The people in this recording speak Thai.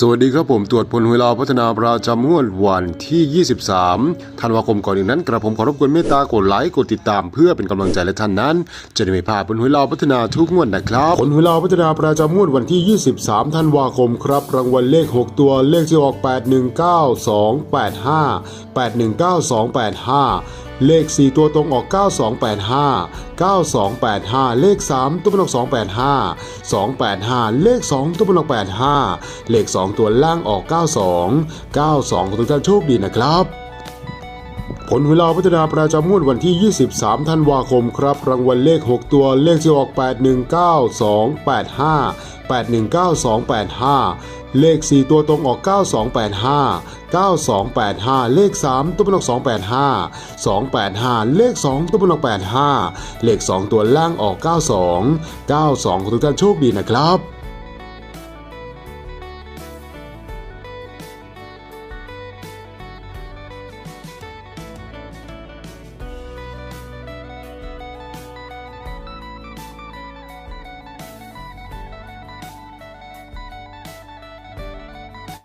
สวัสดีครับผมตรวจผลหวยลาวพัฒนาประจำงวดวันที่ 23 ธันวาคมก่อนอื่นนั้น กระผมขอรบกวนเมตตากดไลค์กดติดตามเพื่อเป็นกำลังใจและท่านนั้น จะได้ไม่พลาดผลหวยลาวพัฒนาทุกงวดนะครับผลหวยลาวพัฒนาประจำงวดวันที่ 23 ธันวาคมครับ รางวัลเลข 6 ตัวเลขที่ออก 819285 819285เลข 4 ตัวตรงออก 9285 9285 เลข 3 ตัวบนออก 285 285 เลข 2 ตัวบนออก 85 เลข 2 ตัวล่างออก 92 92ขอทุกท่านโชคดีนะครับ ผลหวลาพัฒนาประจำงวดวันที่ 23 ธันวาคมครับ รางวัลเลข 6 ตัวเลขที่ออก 819285 819285 เลข 4 ตัวตรงออก 9285 9285 เลข 3 ตัวเป็นออก285 285 เลข 2 ตัวเป็นออก85 เลข 2 ตัวล่างออก 92 92ขอทุกท่านโชคดีนะครับ